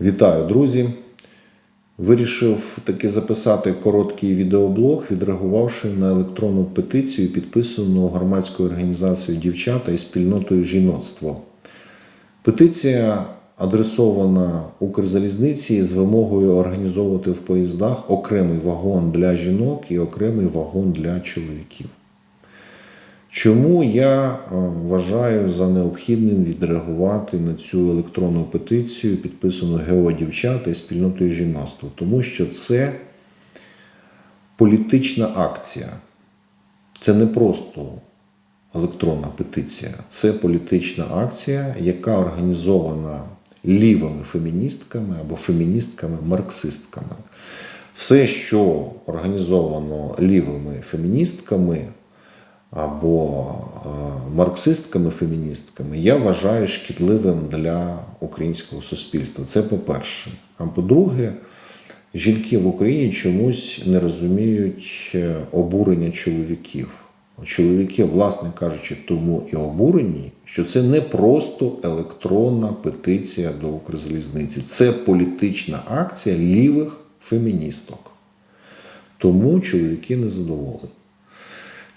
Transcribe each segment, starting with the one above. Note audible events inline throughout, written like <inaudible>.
Вітаю, друзі! Вирішив таки записати короткий відеоблог, відреагувавши на електронну петицію, підписану громадською організацією дівчата і спільнотою жіноцтво. Петиція адресована Укрзалізниці з вимогою організовувати в поїздах окремий вагон для жінок і окремий вагон для чоловіків. Чому я е, вважаю за необхідним відреагувати на цю електронну петицію, підписану ГО дівчата і спільнотою жіноцтва? Тому що це політична акція. Це не просто електронна петиція, це політична акція, яка організована лівими феміністками або феміністками-марксистками. Все, що організовано лівими феміністками, або е, марксистками-феміністками, я вважаю шкідливим для українського суспільства. Це по-перше. А по-друге, жінки в Україні чомусь не розуміють е, обурення чоловіків. Чоловіки, власне кажучи, тому і обурені, що це не просто електронна петиція до Укрзалізниці, це політична акція лівих феміністок. Тому чоловіки не задоволені.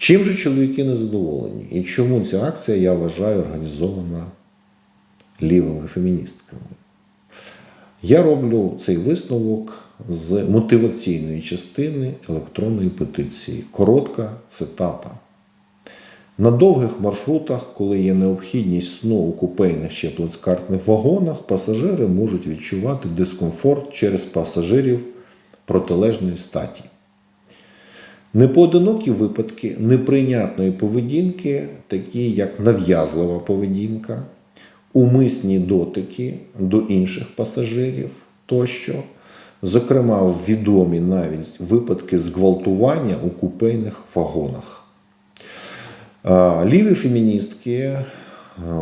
Чим же чоловіки не задоволені? І чому ця акція, я вважаю, організована лівими феміністками? Я роблю цей висновок з мотиваційної частини електронної петиції. Коротка цитата. На довгих маршрутах, коли є необхідність сну у купейних чи плацкартних вагонах, пасажири можуть відчувати дискомфорт через пасажирів протилежної статі. Непоодинокі випадки неприйнятної поведінки, такі як нав'язлива поведінка, умисні дотики до інших пасажирів тощо, зокрема, відомі навіть випадки зґвалтування у купейних вагонах. Ліві феміністки,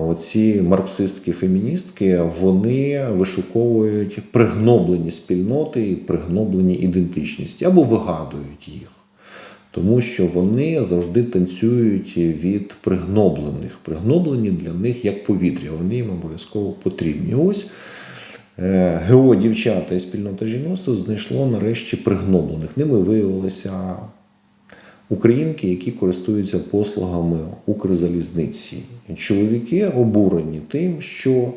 оці марксистки-феміністки, вони вишуковують пригноблені спільноти і пригноблені ідентичності або вигадують їх. Тому що вони завжди танцюють від пригноблених. Пригноблені для них як повітря, вони їм обов'язково потрібні. Ось е, ГО дівчата і спільнота жіноцтва знайшло нарешті пригноблених. Ними виявилися українки, які користуються послугами Укрзалізниці. Чоловіки обурені тим, що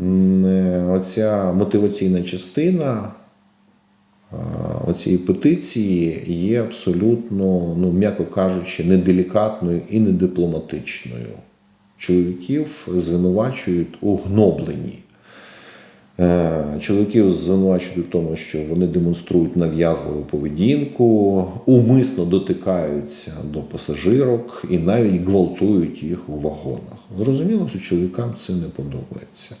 е, оця мотиваційна частина оцієї петиції є абсолютно, ну м'яко кажучи, неделікатною і недипломатичною. Чоловіків звинувачують у гнобленні. Е, Чоловіків звинувачують у тому, що вони демонструють нав'язливу поведінку, умисно дотикаються до пасажирок і навіть гвалтують їх у вагонах. Зрозуміло, що чоловікам це не подобається.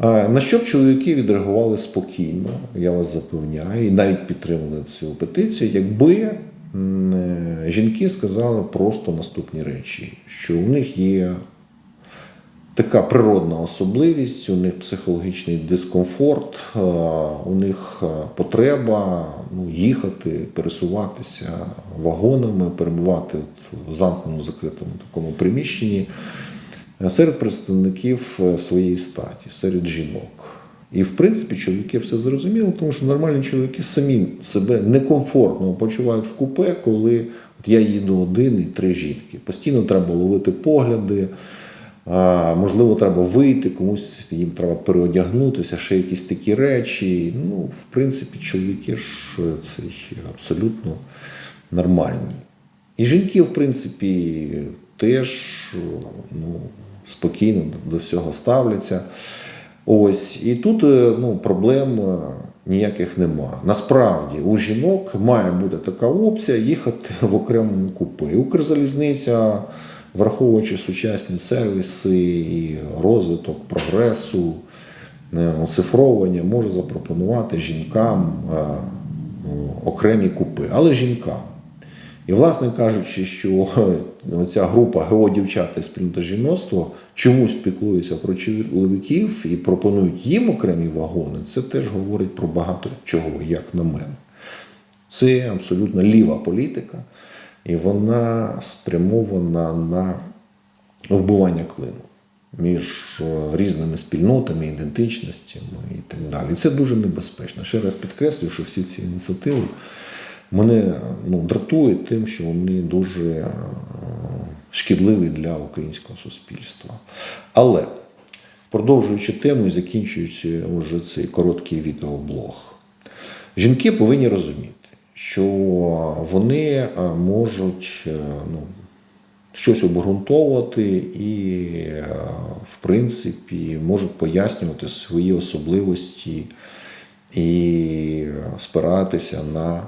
На що б чоловіки відреагували спокійно, я вас запевняю, і навіть підтримали цю петицію, якби е, жінки сказали просто наступні речі, що у них є така природна особливість, у них психологічний дискомфорт, е, у них е, потреба ну, їхати, пересуватися вагонами, перебувати в замкненому закритому такому приміщенні серед представників е, своєї статі, серед жінок. І, в принципі, чоловіки все зрозуміли, тому що нормальні чоловіки самі себе некомфортно почувають в купе, коли от я їду один і три жінки. Постійно треба ловити погляди, а, можливо, треба вийти, комусь їм треба переодягнутися, ще якісь такі речі. Ну, в принципі, чоловіки ж е, це абсолютно нормальні. І жінки, в принципі, теж ну, спокійно до всього ставляться. Ось, і тут е, ну, проблем е, ніяких нема. Насправді у жінок має бути така опція їхати <laughs> в окремому купе. Укрзалізниця, враховуючи сучасні сервіси і розвиток прогресу, е, оцифровування, може запропонувати жінкам окремі купи, але жінкам. І, власне кажучи, що ця група ГО дівчата і спільнота жіноцтво чомусь піклується про чоловіків і пропонують їм окремі вагони, це теж говорить про багато чого, як на мене. Це абсолютно ліва політика, і вона спрямована на вбивання клину. між е, різними спільнотами, ідентичностями і так далі. І це дуже небезпечно. Ще раз підкреслюю, що всі ці ініціативи мене ну, дратують тим, що вони дуже е, шкідливі для українського суспільства. Але продовжуючи тему і закінчуючи вже цей короткий відеоблог, жінки повинні розуміти, що вони е, можуть е, ну, щось обґрунтовувати і, в принципі, можуть пояснювати свої особливості і спиратися на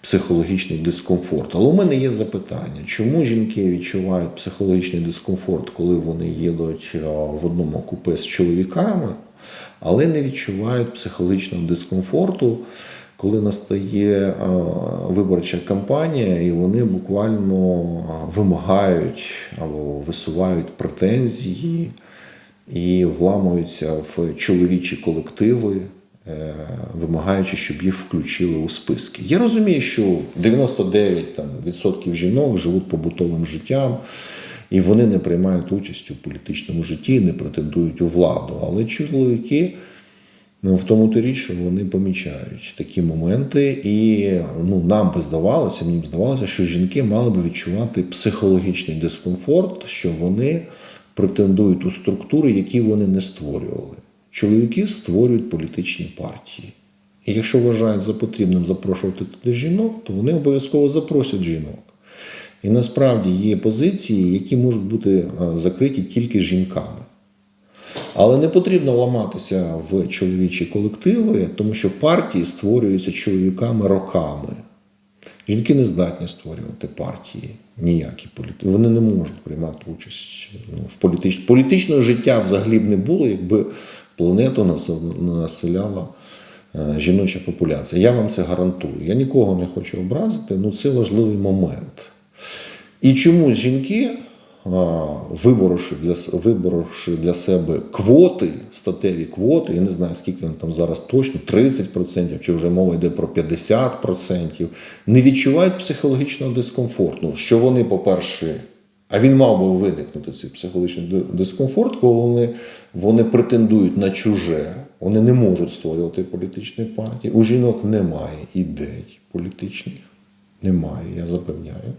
психологічний дискомфорт. Але у мене є запитання, чому жінки відчувають психологічний дискомфорт, коли вони їдуть е, в одному купе з чоловіками, але не відчувають психологічного дискомфорту, коли настає е, виборча кампанія, і вони буквально е, вимагають або висувають претензії і вламуються в чоловічі колективи, вимагаючи, щоб їх включили у списки. Я розумію, що 99 там, відсотків жінок живуть побутовим життям. І вони не приймають участь у політичному житті, не претендують у владу. Але чоловіки Ну, в тому то річ, що вони помічають такі моменти, і ну, нам би здавалося, мені б здавалося, що жінки мали би відчувати психологічний дискомфорт, що вони претендують у структури, які вони не створювали. Чоловіки створюють політичні партії. І якщо вважають за потрібним запрошувати туди жінок, то вони обов'язково запросять жінок. І насправді є позиції, які можуть бути е, закриті тільки жінками. Але не потрібно ламатися в чоловічі колективи, тому що партії створюються чоловіками роками. Жінки не здатні створювати партії ніякі політики. Вони не можуть приймати участь ну, в політичному. Політичного життя взагалі б не було, якби планету населяла е, жіноча популяція. Я вам це гарантую. Я нікого не хочу образити, але це важливий момент. І чомусь жінки, а, виборовши для, виборовши для себе квоти, статеві квоти, я не знаю, скільки вони там зараз точно, 30%, чи вже мова йде про 50%, не відчувають психологічного дискомфорту. Що вони, по-перше, а він мав би виникнути цей психологічний дискомфорт, коли вони, вони претендують на чуже, вони не можуть створювати політичні партії. У жінок немає ідей політичних. Немає, я запевняю.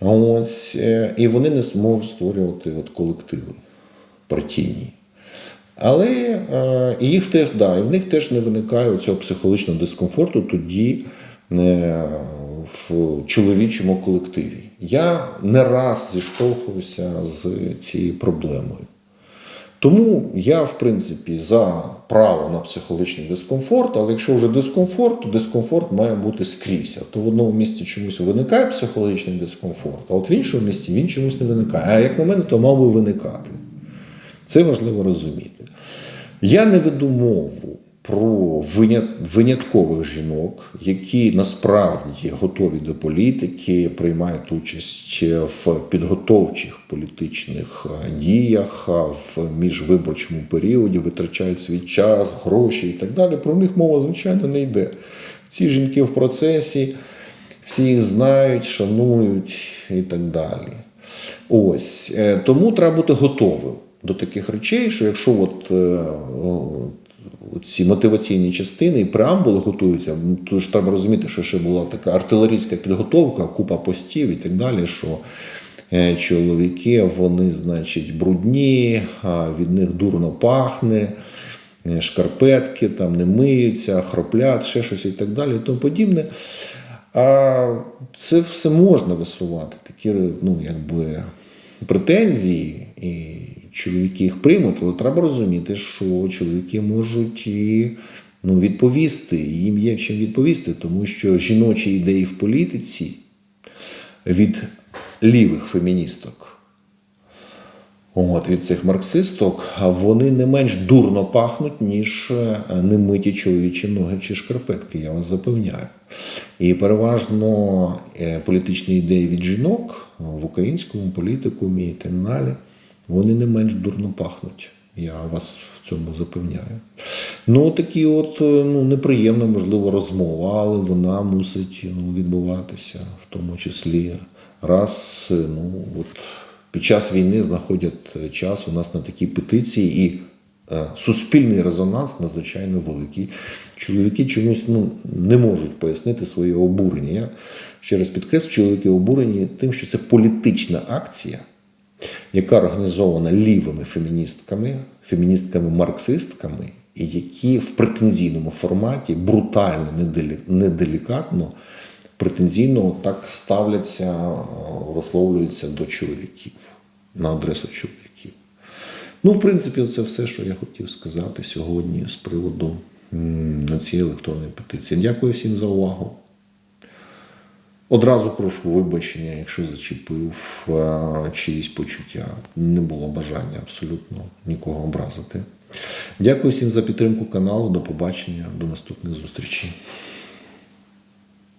Ось, е, і вони не зможуть створювати от колективи партійні. Але е, і їх теж, да, і в них теж не виникає цього психологічного дискомфорту тоді е, в чоловічому колективі. Я не раз зіштовхувався з цією проблемою. Тому я, в принципі, за право на психологічний дискомфорт, але якщо вже дискомфорт, то дискомфорт має бути скрізь. А то в одному місці чомусь виникає психологічний дискомфорт, а от в іншому місці він чомусь не виникає. А як на мене, то мав би виникати. Це важливо розуміти. Я не веду мову про виняткових жінок, які насправді готові до політики, приймають участь в підготовчих політичних е, діях, в міжвиборчому періоді витрачають свій час, гроші і так далі. Про них мова, звичайно, не йде. Ці жінки в процесі, всі їх знають, шанують і так далі. Ось е, тому треба бути готовим до таких речей, що якщо е, от ці мотиваційні частини і преамбули готуються, м, то ж треба розуміти, що ще була така артилерійська підготовка, купа постів і так далі. що е, Чоловіки, вони, значить, брудні, від них дурно пахне, е, шкарпетки там не миються, хроплять, ще щось і так далі, і тому подібне. А це все можна висувати, такі ну, якби, претензії, і чоловіки їх приймуть, але треба розуміти, що чоловіки можуть і ну, відповісти, їм є чим відповісти, тому що жіночі ідеї в політиці від лівих феміністок. От, від цих марксисток, вони не менш дурно пахнуть, ніж е, немиті чоловічі ноги чи шкарпетки, я вас запевняю. І переважно е, політичні ідеї від жінок в українському політикумі і так далі, вони не менш дурно пахнуть. Я вас в цьому запевняю. Ну, такі от е, ну, неприємна, можливо, розмова, але вона мусить ну, відбуватися, в тому числі раз е, ну, от, під час війни знаходять е, час у нас на такі петиції і суспільний резонанс надзвичайно великий. Чоловіки чомусь ну, не можуть пояснити своє обурення. Я ще раз підкреслю, чоловіки обурені тим, що це політична акція, яка організована лівими феміністками, феміністками-марксистками, і які в претензійному форматі брутально, неделікатно, претензійно так ставляться, е, висловлюються до чоловіків на адресу чоловіків. Ну, в принципі, це все, що я хотів сказати сьогодні з приводу цієї електронної петиції. Дякую всім за увагу. Одразу прошу вибачення, якщо зачепив е, чиїсь почуття. Не було бажання абсолютно нікого образити. Дякую всім за підтримку каналу. До побачення, до наступних зустрічей.